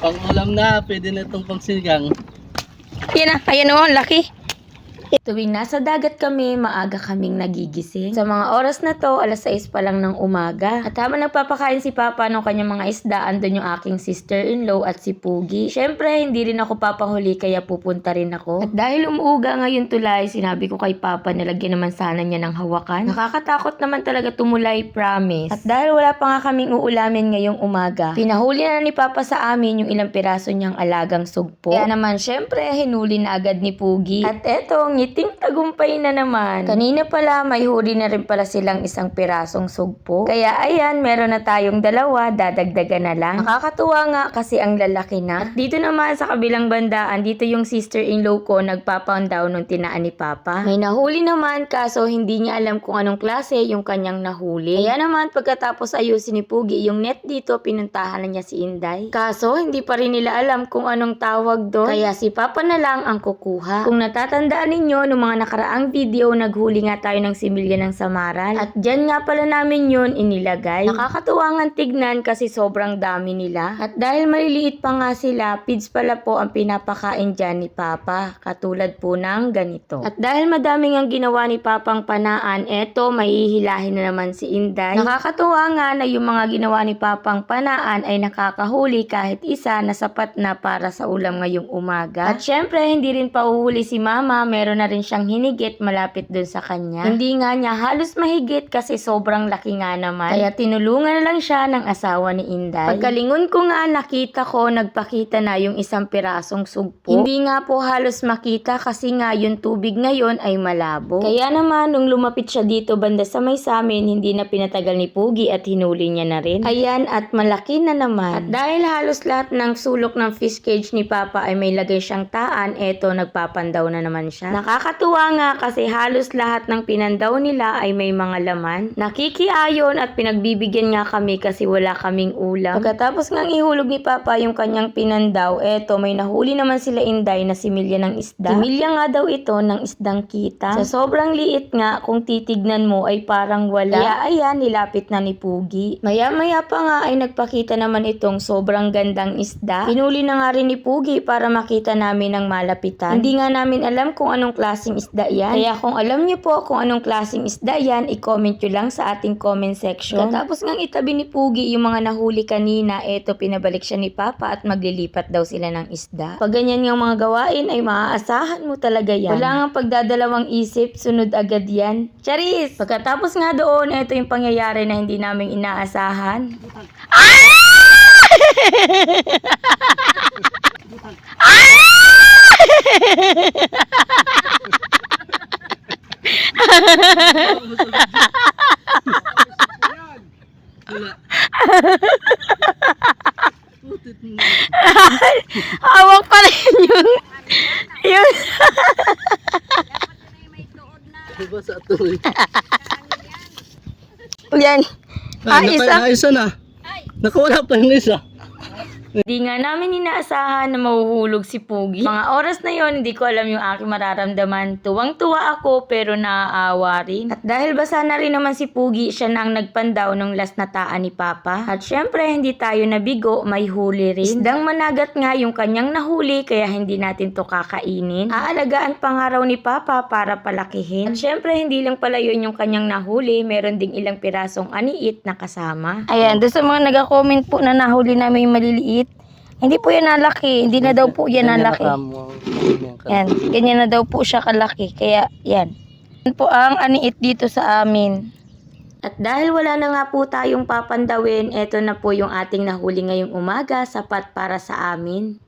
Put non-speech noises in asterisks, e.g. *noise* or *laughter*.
Pang ulam na, pwede na itong pangsigang. Yan na, ayan o, laki. Tuwing nasa dagat kami, maaga kaming nagigising. Sa mga oras na to, alas 6 pa lang ng umaga. At habang nagpapakain si Papa ng kanyang mga isda, andun yung aking sister-in-law at si Pugi. Siyempre, hindi rin ako papahuli kaya pupunta rin ako. At dahil umuuga ngayon tulay, sinabi ko kay Papa na lagyan naman sana niya ng hawakan. Nakakatakot naman talaga tumulay, promise. At dahil wala pa nga kaming uulamin ngayong umaga, pinahuli na ni Papa sa amin yung ilang piraso niyang alagang sugpo. Kaya naman, syempre, hinuli na agad ni Pugi. At eto, ngiting tagumpay na naman. Kanina pala, may huli na rin pala silang isang pirasong sugpo. Kaya ayan, meron na tayong dalawa, dadagdagan na lang. Nakakatuwa nga kasi ang lalaki na. At dito naman sa kabilang bandaan, dito yung sister-in-law ko nagpapound down nung tinaan ni Papa. May nahuli naman, kaso hindi niya alam kung anong klase yung kanyang nahuli. Kaya naman, pagkatapos ayusin ni Pugi yung net dito, pinuntahan na niya si Inday. Kaso, hindi pa rin nila alam kung anong tawag doon. Kaya si Papa na lang ang kukuha. Kung natatandaan ninyo, nung mga nakaraang video, naghuli nga tayo ng similya ng samaral. At dyan nga pala namin yun inilagay. Nakakatuwa nga tignan kasi sobrang dami nila. At dahil maliliit pa nga sila, pids pala po ang pinapakain dyan ni Papa. Katulad po ng ganito. At dahil madaming ang ginawa ni Papang panaan, eto, mahihilahin na naman si Inday. Nakakatuwa nga na yung mga ginawa ni Papang panaan ay nakakahuli kahit isa na sapat na para sa ulam ngayong umaga. At syempre, hindi rin pa uhuli si Mama, meron na rin siyang hinigit malapit dun sa kanya. Hindi nga niya halos mahigit kasi sobrang laki nga naman. Kaya tinulungan na lang siya ng asawa ni Inday. Pagkalingon ko nga, nakita ko, nagpakita na yung isang pirasong sugpo. Hindi nga po halos makita kasi nga yung tubig ngayon ay malabo. Kaya naman, nung lumapit siya dito banda sa may samin, hindi na pinatagal ni Pugi at hinuli niya na rin. Ayan, at malaki na naman. At dahil halos lahat ng sulok ng fish cage ni Papa ay may lagay siyang taan, eto, nagpapandaw na naman siya. Nakakatuwa nga kasi halos lahat ng pinandaw nila ay may mga laman. Nakikiayon at pinagbibigyan nga kami kasi wala kaming ulam. Pagkatapos ngang ihulog ni Papa yung kanyang pinandaw, eto, may nahuli naman sila Inday na similya ng isda. Similya nga daw ito ng isdang kita. Sa sobrang liit nga, kung titignan mo ay parang wala. Kaya ayan, nilapit na ni Pugi. Maya-maya pa nga ay nagpakita naman itong sobrang gandang isda. Pinuli na nga rin ni Pugi para makita namin ang malapitan. Hindi nga namin alam kung anong klaseng isda yan. Kaya kung alam niyo po kung anong klaseng isda yan, i-comment nyo lang sa ating comment section. Tapos ngang itabi ni Pugi yung mga nahuli kanina, eto pinabalik siya ni Papa at maglilipat daw sila ng isda. Pag ganyan yung mga gawain ay maaasahan mo talaga yan. Wala nga pagdadalawang isip, sunod agad yan. Charis! Pagkatapos nga doon, eto yung pangyayari na hindi namin inaasahan. *laughs* Putit mo. *laughs* *laughs* Hawak pa rin yun. Yun. Diba *laughs* sa ito eh? Yan. Ah, Ay, isa. naka- isa na. Nakawala pa yung isa. Hindi nga namin inaasahan na mahuhulog si Pugi. Mga oras na yon hindi ko alam yung aking mararamdaman. Tuwang-tuwa ako pero naaawa rin. At dahil basa na rin naman si Pugi, siya na ang nagpandaw nung last na ni Papa. At syempre, hindi tayo nabigo, may huli rin. Isdang managat nga yung kanyang nahuli kaya hindi natin to kakainin. Aalagaan pa nga raw ni Papa para palakihin. At syempre, hindi lang pala yun yung kanyang nahuli, meron ding ilang pirasong aniit na kasama. Ayan, doon sa mga nag-comment po na nahuli namin yung maliliit, hindi po yan nalaki. Hindi na daw po yan nalaki. Yan. Ganyan na daw po siya kalaki. Kaya, yan. Yan po ang aniit dito sa amin. At dahil wala na nga po tayong papandawin, eto na po yung ating nahuli ngayong umaga, sapat para sa amin.